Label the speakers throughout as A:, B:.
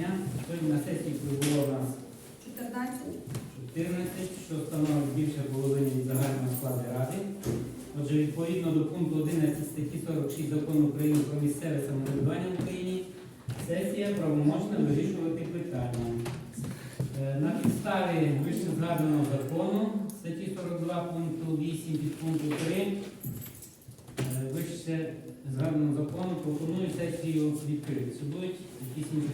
A: рішення. Сьогодні на сесії прибуло у нас
B: 14.
A: 14, що становить більше половини від загального складу ради. Отже, відповідно до пункту 11 статті 46 закону України про місцеве самоврядування в Україні, сесія правомочна вирішувати питання. Е, На підставі вище згаданого закону статті 42 пункту 8 під пункту 3 е, вище згаданого закону пропоную сесію відкрити. Чи якісь інші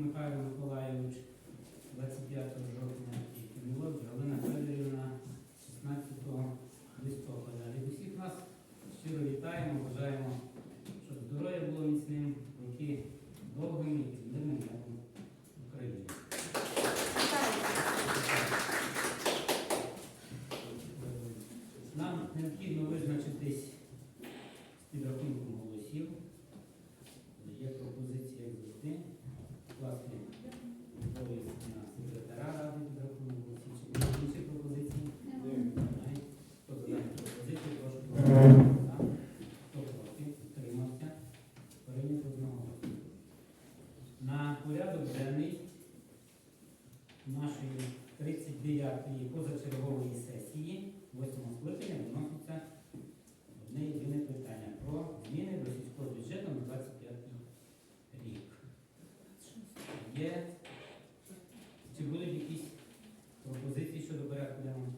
A: Михайло Миколайович 25 жовтня і Кімілов Галина Федорівна 16 листопада. Від усіх нас щиро вітаємо, бажаємо, щоб здоров'я було міцним, руки довгими Є? Чи будуть якісь пропозиції щодо порядку денного?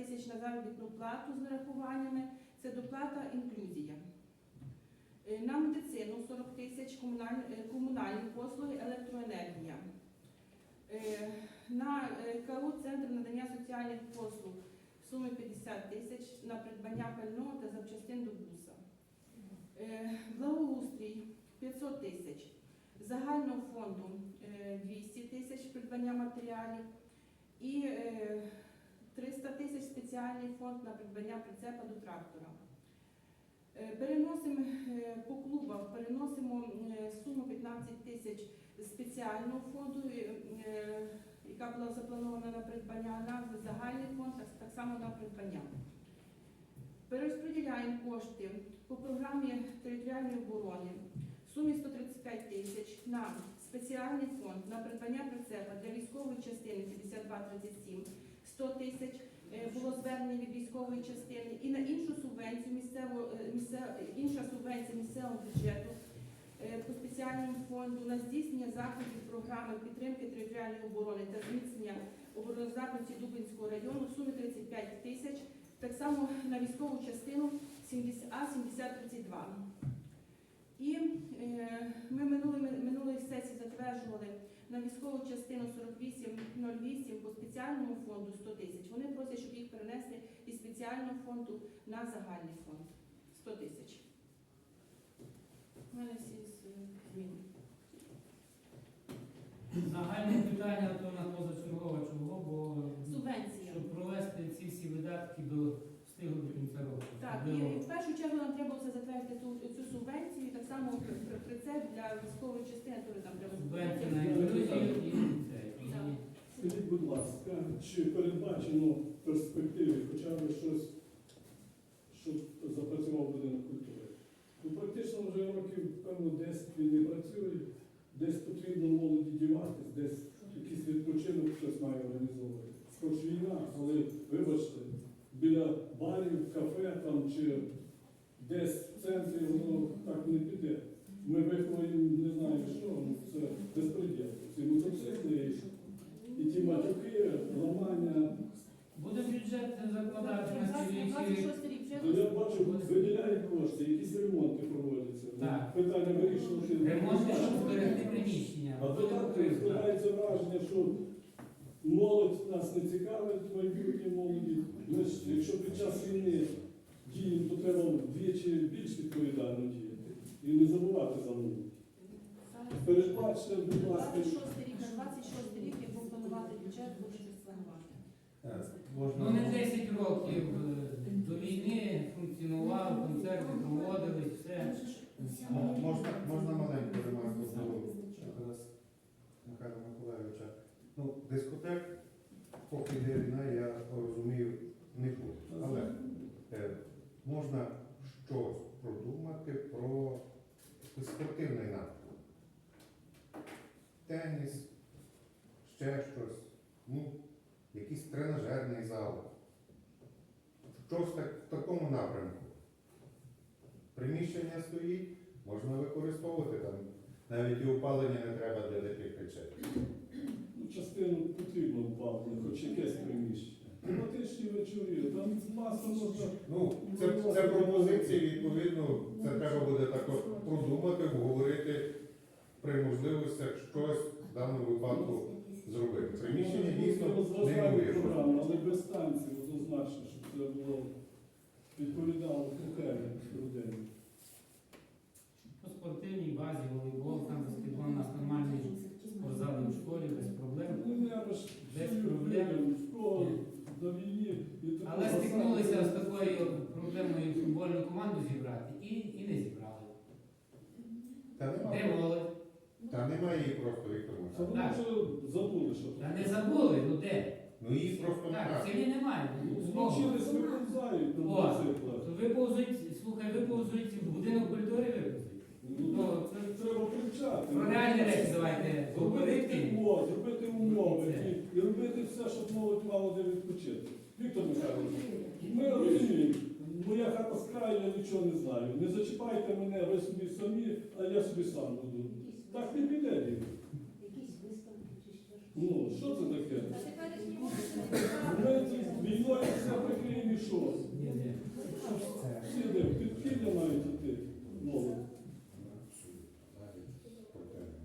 C: Тисяч на заробітну плату з нарахуваннями, це доплата інклюзія. Е, На медицину 40 тисяч, е, комунальні послуги, електроенергія. Е, На КАУ Центр надання соціальних послуг в сумі 50 тисяч на придбання пального та запчастин до буса. Благоустрій 500 тисяч. Загального фонду е, 200 тисяч придбання матеріалів і е, 300 тисяч спеціальний фонд на придбання прицепа до трактора. Е, Переносимо е, по клубах, переносимо е, суму 15 тисяч спеціального фонду, яка була запланована на придбання, на загальний фонд, так, само на придбання. Перерозподіляємо кошти по програмі територіальної оборони в сумі 135 тисяч на спеціальний фонд на придбання прицепа для військової частини 5237 100 тисяч було звернення від військової частини і на іншу субвенцію місцевого е, інша субвенція місцевого бюджету е, по спеціальному фонду на здійснення заходів програми підтримки територіальної оборони та зміцнення обороноздатності Дубинського району в сумі 35 тисяч, так само на військову частину 70 А 7032. І е, ми минулої, минулої сесії затверджували на військову частину 4808 по спеціальному фонду 100 тисяч. Вони просять, щоб їх перенести із спеціального фонду на загальний фонд 100 тисяч. У мене всі зміни.
A: Загальне питання то на позачергове чого, бо
C: Субвенція.
A: щоб провести ці всі видатки до встигли до.
C: Так, і в першу чергу нам треба це затвердити ту, цю субвенцію, і так само при- при- прицеп для військової частини, теж там треба
A: субвенція на інклюзію і це. і-
C: Так.
B: Скажіть, будь ласка, чи передбачено в перспективі хоча б щось, щоб запрацював будинок культури? Ну, практично вже років, певно, 10 він не працює, десь потрібно молоді діватись, десь якийсь відпочинок хтось має організовувати. Хоч війна, але вибачте, біля барів, кафе там чи десь в центрі воно так не піде. Ми виховуємо не знаю що, ну це безпреділ. Ці мотоцикли і ті матюки, ламання.
A: Буде бюджет закладати на
C: 26 рік
B: я бачу, виділяють кошти, якісь ремонти проводяться. Ну,
A: Так.
B: Питання вирішувати.
A: ремонт, щоб зберегти приміщення.
B: А то так
A: Так.
B: складається враження, що молодь нас не цікавить, майбутнє молоді. Ми ж, якщо під час війни діємо, то треба вдвічі більш відповідально діяти і не забувати за молодь. Передбачте, будь ласка,
C: 26 рік, на 26 рік, як планувати бюджет, буде щось планувати.
A: Ну не 10 років е, до війни функціонував, концерти проводились, все.
D: М- Можна, можна маленьку ремарку до Тараса Михайла Миколаївича. Ну, дискотек, поки йде війна, я розумію, не буде. Але е, можна щось продумати про спортивний напрямок. Теніс, ще щось, ну, якийсь тренажерний зал. Щось такому напрямку. Приміщення стоїть, можна використовувати там. Навіть і опалення не треба для таких речей.
B: хоч якесь приміщення. Тематичні вечори, там маса можна.
D: Ну, це, це пропозиції, відповідно, це треба буде також продумати, обговорити при можливостях щось в даному випадку зробити. Приміщення дійсно
B: розважальні
D: неймовірно.
B: але без станції однозначно, щоб це було відповідало критеріям людей.
A: По спортивній базі, волейбол, там баскетбол, у нас нормальний спортзали в школі, без проблем.
B: Ну, я ж
A: Без проблем.
B: в до війни. і
A: Але стикнулися з такою проблемою футбольну команду зібрати і, і не зібрали.
D: Та
A: Де
D: немає,
A: молодь?
D: та немає її просто Віктор
B: Це
D: Михайлович.
B: вони вже забули, що
A: Та не забули, ну де?
D: Ну її просто
A: Так,
D: немає.
A: селі немає. Ну, знову.
B: Злочинець виповзають на
A: О,
B: мотоциклах.
A: То виповзуть, слухай, виповзуть в будинок культури виповзуть. Ну, це
B: Треба привчати.
A: про реальні речі давайте
B: Зробити
A: говорити.
B: тепло, зробити умови
A: Це.
B: і, і робити все, щоб молодь мала де відпочити. Віктор Михайлович, ми розуміємо, моя хата з краю, я нічого не знаю. Не зачіпайте мене, ви собі самі, а я собі сам буду. Так не піде. діти. Ну, що це таке? Ми тут війною все прикриємо і що?
A: Ні, ні.
B: Всі де підпілля мають іти. Молодь.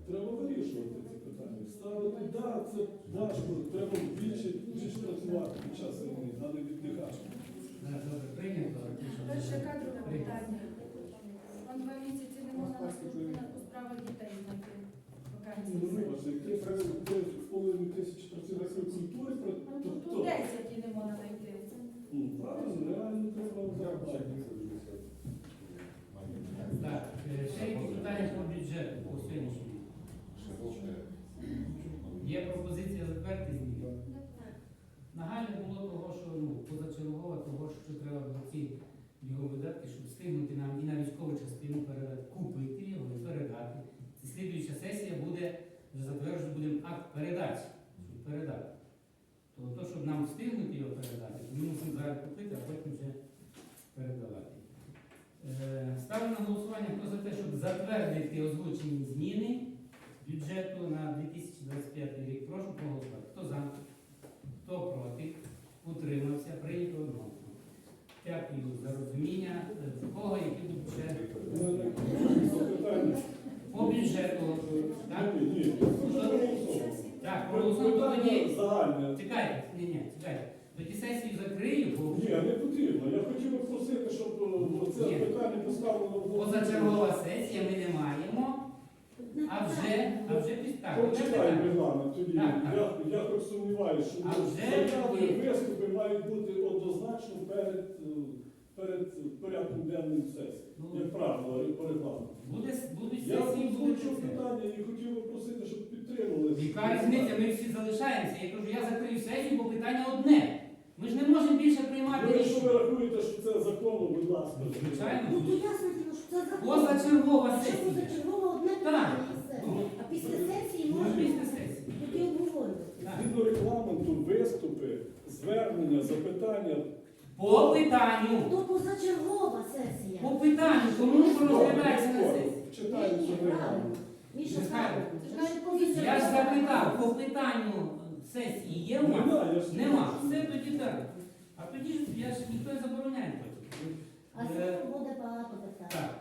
B: Треба вирішувати ці питання. Ставити, да, це важко, треба більше, більше працювати під час війни, а не віддихати.
A: Добре прийнято.
C: Перше кадрове питання. Он два місяці не можна на службу на- у справах дітей знайти
B: Ну,
C: вакансії.
B: Половиною тисяч працівників культури, про-
C: Ну, Тут
B: хто?
C: тут 10 і не знайти.
B: Ну, правильно, реально треба зарплати.
A: Так, е, ще якісь питання по бюджету, по сьогоднішньому. Є пропозиція затвердити зміни. Нагальне було того, що ну, позачергова того, що треба було ці його видатки, щоб встигнути нам і на військову частину передати, купити його і передати. Це слідуюча сесія буде, вже затверджувати будемо акт передачі, щоб передати. То, то, щоб нам встигнути його передати, то ми мусимо зараз купити, а потім вже передавати. Е, Ставлю на голосування, хто за те, щоб затвердити озвучені зміни бюджету на 2025 рік. Прошу проголосувати. Хто за? Хто проти? Утримався. Прийнято односно. Дякую за розуміння. Е, В кого які будуть ще по бюджету? Так?
B: Ні,
A: Так, проголосуємо тоді.
B: Загальне.
A: Чекайте, ні, ні, чекайте. Тоді сесію закрию, бо
B: Ні, не потрібно. Я хотів би просити, щоб е, це
A: Ні.
B: питання поставлено в
A: позачергова сесія ми не маємо, а вже, а вже під так. одне
B: Почитай
A: питання.
B: тоді.
A: Так, так.
B: Я, я хоч сумніваюся, що
A: А вже
B: заяви,
A: тоді-
B: виступи мають бути однозначно перед, е, перед порядком денним сесії.
A: Ну,
B: Як правило, по регламенту.
A: Буде, будуть
B: Я
A: сесії,
B: озвучив
A: це.
B: питання і хотів би просити, щоб підтримали.
A: Яка різниця, ми всі залишаємося. Я кажу, я закрию сесію, бо питання одне. Ми ж не можемо більше приймати
B: Ви Ну, що ви рахуєте, що це законно, будь ласка.
A: Звичайно.
E: Ну, то ясно діло, що це закон.
A: Позачергова
E: Якщо
A: сесія.
E: позачергова одне
A: Так.
E: питання і все.
A: Ну.
E: А після сесії
A: Може
E: можна
A: після сесії.
E: тоді обговорювати.
A: Так.
B: Згідно регламенту, виступи, звернення, запитання.
A: По питанню.
E: То позачергова сесія.
A: По питанню, тому що розглядається на сесії.
B: Читаємо
E: Ні,
B: це
E: правильно.
B: регламент.
E: Міша
A: Михайло,
E: правильно. Це ж навіть.
A: Я ж запитав, по питанню сесії є у нас?
B: Нема, я ж
A: Нема. Все тоді так. А тоді ж я ж ніхто не забороняє потім.
E: А це буде багато питань.
A: Так.